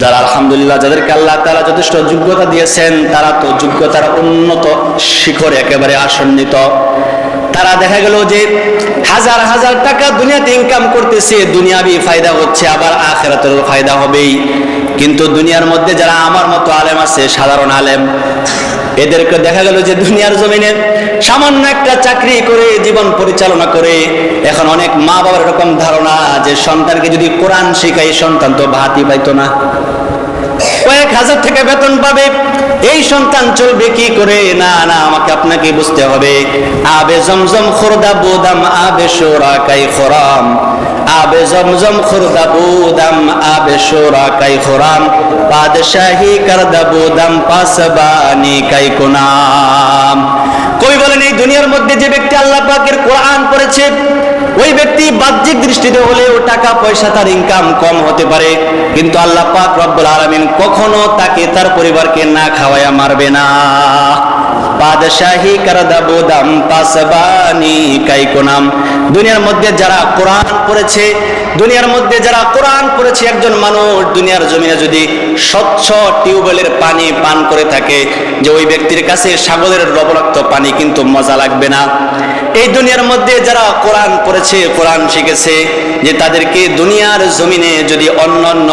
যারা আলহামদুলিল্লাহ যাদেরকে আল্লাহ তারা যথেষ্ট যোগ্যতা দিয়েছেন, তারা তো যোগ্যতার উন্নত শিখরে একেবারে আসন্নিত। তারা দেখা গেল যে হাজার হাজার টাকা দুনিয়াতে ইনকাম করতেছে, দুনিয়াবি ফায়দা হচ্ছে, আবার আখেরাতেরও ফায়দা হবেই। কিন্তু দুনিয়ার মধ্যে যারা আমার মতো আলেম আছে, সাধারণ আলেম এদেরকে দেখা গেল যে দুনিয়ার জমিনে সামান্য একটা চাকরি করে জীবন পরিচালনা করে, এখন অনেক মা বাবার এরকম ধারণা যে সন্তানকে যদি কোরআন শিখাই সন্তান তো ভাতই পাইতো না। কয়েক হাজার থেকে বেতন পাবে, এই সন্তান চলবে কি করে? না না, আমাকে আপনাকে বুঝতে হবে। আবে জমজম খোরদা বোদাম, আবে সোরা কাই খরাম। আবে জমজম খুরদা বোদাম, আবে সোরা কাই খরাম। পাদশাহী করদা বোদাম, পাসবানি কাই কোনাম। কবি বলেন, এই দুনিয়ার মধ্যে যে ব্যক্তি আল্লাহ পাকের কোরআন পড়েছে, ওই ব্যক্তি বাহ্যিক দৃষ্টিতে হলেও টাকা, পয়সা, তার ইনকাম কম হতে পারে। কিন্তু আল্লাহ পাক রব্বুল আলামিন কখনো তাকে, তার পরিবারকে না খাওয়ায়া মারবে না। বাদশাহী করদা বোদাম, পাসবানি কাইকোনাম। দুনিয়ার মধ্যে যারা কোরআন পড়েছে, দুনিয়ার মধ্যে যারা কোরআন পড়েছে একজন মানুষ দুনিয়ার জমিনে যদি স্বচ্ছ টিউবওয়েলের পানি পান করে থাকে যে ওই ব্যক্তির কাছে সাগরের লবণাক্ত পানি কিন্তু মজা লাগবে না। এই দুনিয়ার মধ্যে যারা কোরআন পড়েছে, কোরআন শিখেছে, যে তাদেরকে দুনিয়ার জমিনে যদি অন্যান্য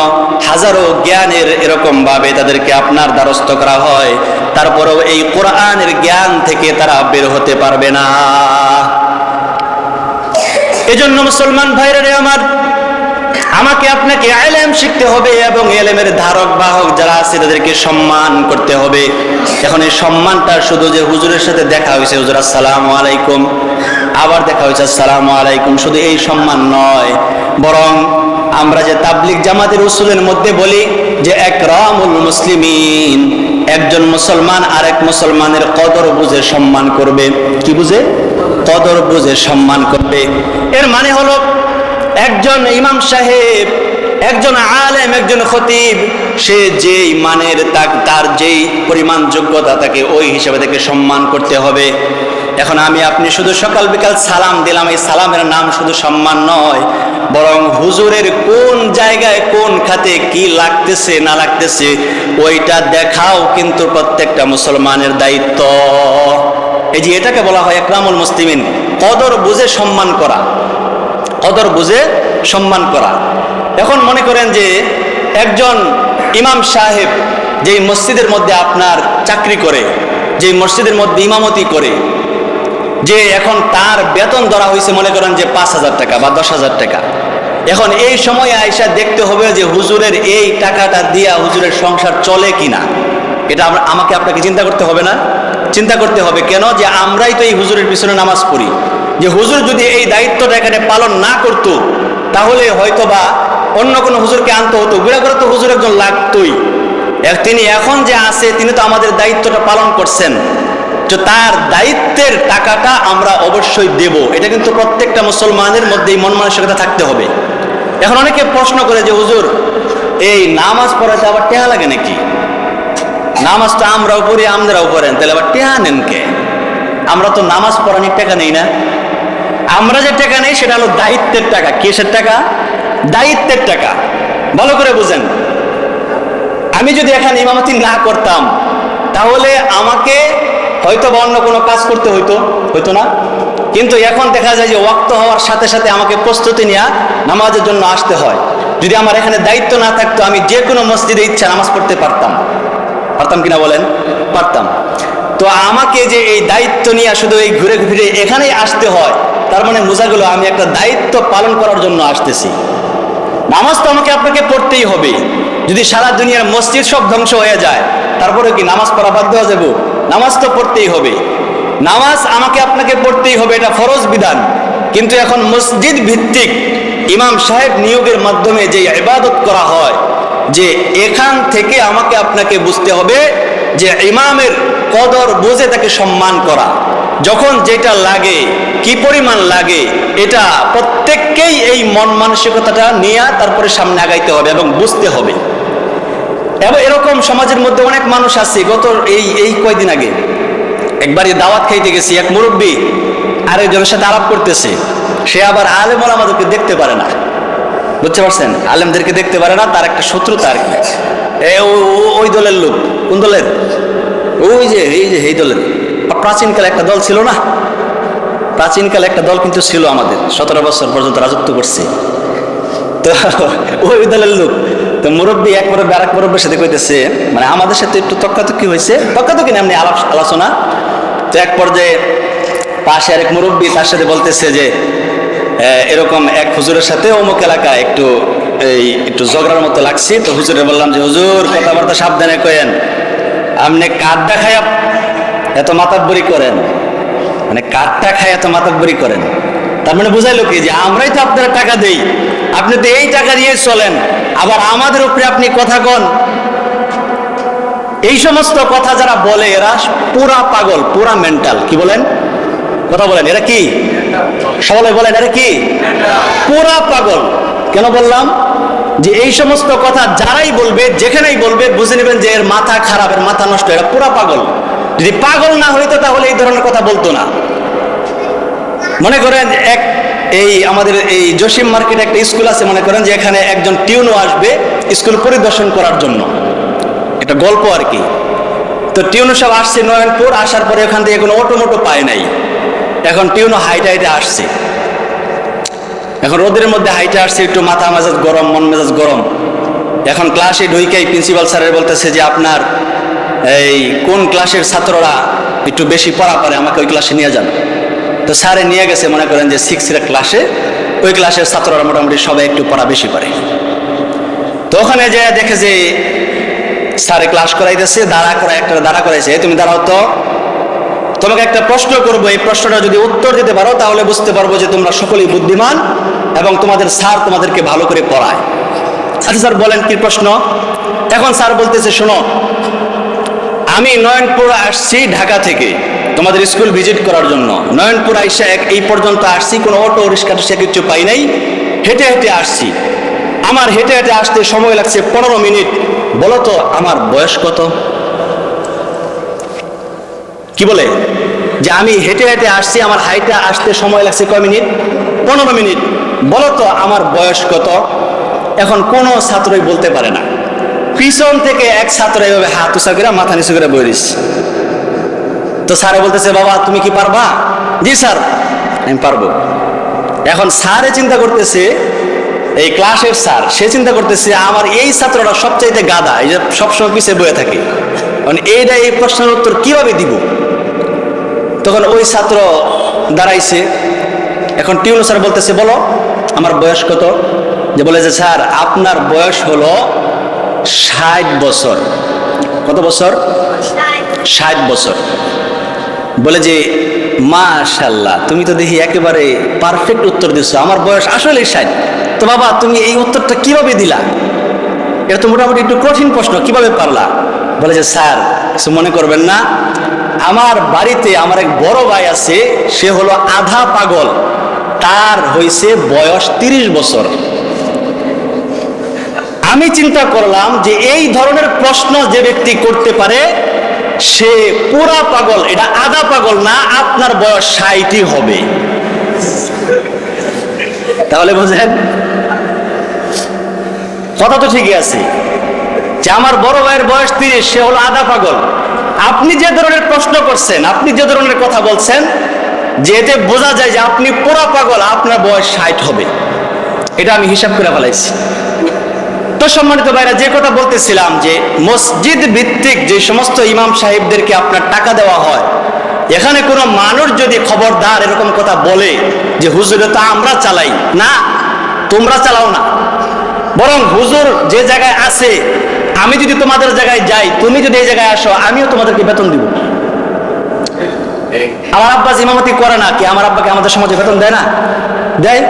হাজারো জ্ঞানের এরকম ভাবে তাদেরকে আপনার দ্বারস্থ করা হয়, তারপরেও এই কোরআনের জ্ঞান থেকে তারা বের হতে পারবে না। এজন্য মুসলমান ভাইরা আমার আমাকে আপনাকে এলেম শিখতে হবে এবং এলেমের ধারক, বাহক যারা আছে তাদেরকে সম্মান করতে হবে। এখন এই সম্মানটা শুধু যে হুজুরের সাথে দেখা হয়েছে, হুজুর, আসসালামু আলাইকুম। আবার দেখা হয়েছে, আসসালামু আলাইকুম। শুধু এই সম্মান নয়, বরং আমরা যে তাবলিক জামাতের উসুলের মধ্যে বলি যে, একরামুল মুসলিমিন, একজন মুসলমান আরেক মুসলমানের কদর বুঝে সম্মান করবে। কি বুঝে? কদর বুঝে সম্মান করবে। এর মানে হলো একজন ইমাম সাহেব, একজন আলেম, একজন খতিব, সে যেই মানের তার যেই পরিমাণ যোগ্যতা তাকে ওই হিসাবে তাকে সম্মান করতে হবে। এখন আমি আপনি শুধু সকাল বিকাল সালাম দিলাম, এই সালামের নাম শুধু সম্মান নয়, বরং হুজুরের কোন জায়গায় কোন খাতে কি লাগতেছে, না লাগতেছে, ওইটা দেখাও কিন্তু প্রত্যেকটা মুসলমানের দায়িত্ব। এই যে এটাকে বলা হয় একরামুল মুসলিমিন, কদর বুঝে সম্মান করা। কদর বুঝে সম্মান করা। এখন মনে করেন যে একজন ইমাম সাহেব যেই মসজিদের মধ্যে আপনার চাকরি করে, যেই মসজিদের মধ্যে ইমামতি করে, যে এখন তার বেতন ধরা হয়েছে মনে করেন যে পাঁচ হাজার টাকা বা দশ হাজার টাকা। এখন এই সময়ে আয়সা দেখতে হবে যে হুজুরের এই টাকাটা দিয়া হুজুরের সংসার চলে কিনা। এটা আমরা, আমাকে আপনাকে চিন্তা করতে হবে না। চিন্তা করতে হবে কেন? যে আমরাই তো এই হুজুরের পিছনে নামাজ পড়ি। যে হুজুর যদি এই দায়িত্বটা এখানে পালন না করত, তাহলে হয়তো বা অন্য কোনো হুজুরকে আনতে হতো। বিরা করে তো হুজুর একজন লাগতোই। তিনি এখন যে আছে, তিনি তো আমাদের দায়িত্বটা পালন করছেন। তো তার দায়িত্বের টাকাটা আমরা অবশ্যই দেব। এটা কিন্তু প্রত্যেকটা মুসলমানের মধ্যেই মন মানসিকতা থাকতে হবে। এখন অনেকে প্রশ্ন করে যে, হুজুর, এই নামাজ পড়াতে আবার টেহা লাগে নাকি? নামাজটা আমরাও পড়ি আমরাও পড়েন। তাহলে আবার টেহা নেন কে? আমরা তো নামাজ পড়ানির টাকা নেই না। আমরা যে টাকা নেই, সেটা হলো দায়িত্বের টাকা। কেসের টাকা? দায়িত্বের টাকা। ভালো করে বুঝেন। আমি যদি এখানে ইমামতি না করতাম, তাহলে আমাকে হয়তো বা অন্য কোনো কাজ করতে হইতো হইতো না। কিন্তু এখন দেখা যায় যে ওয়াক্ত হওয়ার সাথে সাথে আমাকে প্রস্তুতি নেওয়া নামাজের জন্য আসতে হয়। যদি আমার এখানে দায়িত্ব না থাকতো, আমি যে কোনো মসজিদে ইচ্ছা নামাজ পড়তে পারতাম। পারতাম কিনা বলেন? পারতাম। তো আমাকে যে এই দায়িত্ব নিয়ে শুধু এই ঘুরে ঘুরে এখানেই আসতে হয় তার মানে বোঝা গেল আমি একটা দায়িত্ব পালন করার জন্য আসতেছি। নামাজ তো আমাকে আপনাকে পড়তেই হবে। যদি সারা দুনিয়ার মসজিদ সব ধ্বংস হয়ে যায় তারপরে কি নামাজ পড়া বাধ্য হয়ে যাব? নামাজ তো পড়তেই হবে। নামাজ আমাকে আপনাকে পড়তেই হবে, এটা ফরজ বিধান। কিন্তু এখন মসজিদ ভিত্তিক ইমাম সাহেব নিয়োগের মাধ্যমে যে ইবাদত করা হয়, যে এখান থেকে আমাকে আপনাকে বুঝতে হবে যে ইমামের কদর বুঝে তাকে সম্মান করা। যখন যেটা লাগে, কি পরিমাণ লাগে, এটা প্রত্যেককেই এই মন মানসিকতাটা নিয়ে তারপরে সামনে আগাইতে হবে এবং বুঝতে হবে। এবং এরকম সমাজের মধ্যে অনেক মানুষ আছে, গত এই এই কয়দিন আগে। একবারই দাওয়াত খাইতে গেছি, এক মুরব্বী আরেকজনের সাথে আলাপ করতেছে। সে আবার আলেমল আমাদেরকে দেখতে পারে না। বুঝতে পারছেন? আলেমদেরকে দেখতে পারে না, তার একটা শত্রুতা আর কি। ওই দলের লোক, কোন দলের? ওই যে, এই যে, এই দলের। প্রাচীনকালে একটা দল ছিল না? প্রাচীনকালে একটা দল কিন্তু ছিল আমাদের। সতেরো বছর পর্যন্ত রাজত্ব করছে। তো ওই দলের লোক, তো মুরব্বী এক মুরব্বী আর এক মুরব্বীর সাথে কইতেছে মানে আমাদের সাথে একটু তক্কাতক্কি হয়েছে। তক্কাতক্কি না, এমনি আলাপ আলোচনা। তো এক পর্যায়ে পাশে আরেক মুরব্বী তার সাথে বলতেছে যে এরকম এক হুজুরের সাথে অমুক এলাকায় একটু এই একটু ঝগড়ার মতো লাগছে। তো হুজুরে বললাম যে, হুজুর, কথাবার্তা সাবধানে কয়েন আপনি কাঠ খায় এত মাতাব্বরি করেন। মানে কাঠটা খায় এত মাতাব্বরি করেন। তার মানে বুঝাইলো কি যে আমরাই তো আপনারা টাকা দেই। আপনি তো এই টাকা দিয়ে চলেন। আবার আমাদের উপরে আপনি কথা কন। এই সমস্ত কথা যারা বলে, এরা পুরা পাগল, পুরা মেন্টাল কি বলেন? কথা বলেন, এরা কি? সবাই বলেন, এরা কি? পুরা পাগল। কেন বললাম? যে এই সমস্ত কথা যারাই বলবে, যেখানেই বলবে, বুঝে নেবেন যে এর মাথা খারাপ, এর মাথা নষ্ট, এরা পুরা পাগল। যদি পাগল না হইতো তাহলে এই ধরনের কথা বলতো না। মনে করেন এক এই আমাদের এই জসিম মার্কেটে একটা স্কুল আছে, মনে করেন যে এখানে একজন টিউনও আসবে স্কুল পরিদর্শন করার জন্য। এটা গল্প আর কি। তো টিউনো সব আসছে নয়নপুর, আসার পরে ওখান থেকে কোনো অটো মোটো পায় নাই। এখন টিউনো হাইটে হাইটে আসছে। এখন রোদের মধ্যে হাইটে আসছে, একটু মাথা মেজাজ গরম, মন মেজাজ গরম। এখন ক্লাসে ঢুইকেই প্রিন্সিপাল স্যারের বলতেছে যে আপনার এই, কোন ক্লাসের ছাত্ররা একটু বেশি পড়া পারে, আমাকে ওই ক্লাসে নিয়ে যান। তো স্যারে নিয়ে গেছে, মনে করেন যে সিক্সের ক্লাসে, ওই ক্লাসের ছাত্ররা মোটামুটি সবাই একটু পড়া বেশি পারে। তো ওখানে যে দেখে যে স্যারে ক্লাস করাইতেছে, দাঁড়া করা একটা দাঁড়া করাইছে তুমি দাঁড়াও তো। তোমাকে একটা প্রশ্ন করব, এই প্রশ্নটা যদি উত্তর দিতে পারো, তাহলে বুঝতে পারব যে তোমরা সকলেই বুদ্ধিমান এবং তোমাদের স্যার তোমাদেরকে ভালো করে পড়ায়। আচ্ছা স্যার বলেন কি প্রশ্ন? এখন স্যার বলতেছে, শোনো আমি নয়নপুর আসছি ঢাকা থেকে। তোমাদের স্কুল ভিজিট করার জন্য। নয়নপুর আইসা এক এই পর্যন্ত আসছি, কোনো অটো রিক্সা টিক্সা কিছু পাই নাই। হেঁটে হেঁটে আসছি। আমার হেঁটে হেঁটে আসতে সময় লাগছে পনেরো মিনিট। বলো তো, আমার বয়স কত? কি বলে? যে আমি হেঁটে হেঁটে আসছি, আমার হাইটে আসতে সময় লাগছে কয় মিনিট? পনেরো মিনিট। বলো তো, আমার বয়স কত? এখন কোনো ছাত্রই বলতে পারে না। পিছন থেকে এক ছাত্র এভাবে হাত উঁচা করে মাথা নিচু করে বই দিচ্ছে। তো স্যারে বলতেছে, বাবা, তুমি কি পারবা? জি, স্যার। আমি পারব। এখন স্যারে চিন্তা করতেছে, এই ক্লাসের স্যার, সে চিন্তা করতেছে, আমার এই ছাত্রটা সবচাইতে গাদা এই যে সবসময় পিছিয়ে বয়ে থাকে। মানে এইটা, এই প্রশ্নের উত্তর কীভাবে দিব? তখন ওই ছাত্র দাঁড়াইছে। এখন টিউনো স্যার বলতেছে, বলো, আমার বয়স কত? যে বলে যে, স্যার, আপনার বয়স হলো ষাট বছর। কত বছর? ষাট বছর। বলে যে মাশাল্লাহ তুমি তো দেখি একেবারে পারফেক্ট উত্তর দিচ্ছ আমার বয়স আসলে ষাট। তো বাবা, তুমি এই উত্তরটা কীভাবে দিলা? এটা তো মোটামুটি একটু কঠিন প্রশ্ন, কীভাবে পারলা? বলে যে, স্যার, কিছু মনে করবেন না। আমার বাড়িতে আমার এক বড় ভাই আছে, সে হলো আধা পাগল। তার হয়েছে বয়স তিরিশ বছর। আমি চিন্তা করলাম যে এই ধরনের প্রশ্ন যে ব্যক্তি করতে পারে, সে পুরা পাগল, এটা আধা পাগল না, আপনার বয়স ষাটই হবে। তাহলে বুঝেন? কথা তো ঠিকই আছে, যে আমার বড় ভাইয়ের বয়স তিরিশ, সে হলো আধা পাগল। আপনি যে ধরনের প্রশ্ন করছেন, আপনি যে ধরনের কথা বলছেন, যে এতে বোঝা যায় যে আপনি পুরা পাগল, আপনার বয়স ষাট হবে। এটা আমি হিসাব করে ফেলাইছি। তো সম্মানিত ভাইরা যে কথা বলতেছিলাম যে মসজিদ ভিত্তিক যে সমস্ত ইমাম সাহেবদেরকে আপনার টাকা দেওয়া হয় এখানে কোনো মানুষ যদি খবরদার এরকম কথা বলে যে হুজুরে তা আমরা চালাই। না তোমরা চালাও না। বরং হুজুর যে জায়গায় আছে আমি যদি তোমাদের জায়গায় যাই তুমি যদি এই জায়গায় আসো আমিও তোমাদেরকে বেতন দিব। আমার আব্বা ইমামতি করে না কি আমার আব্বাকে আমাদের সমাজে বেতন দেয় না? দেয়?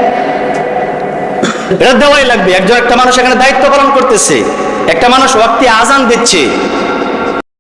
এটা দেওয়াই লাগবে। একজন একটা মানুষ এখানে দায়িত্ব পালন করতেছে। একটা মানুষ ওয়াক্তি আজান দিচ্ছে।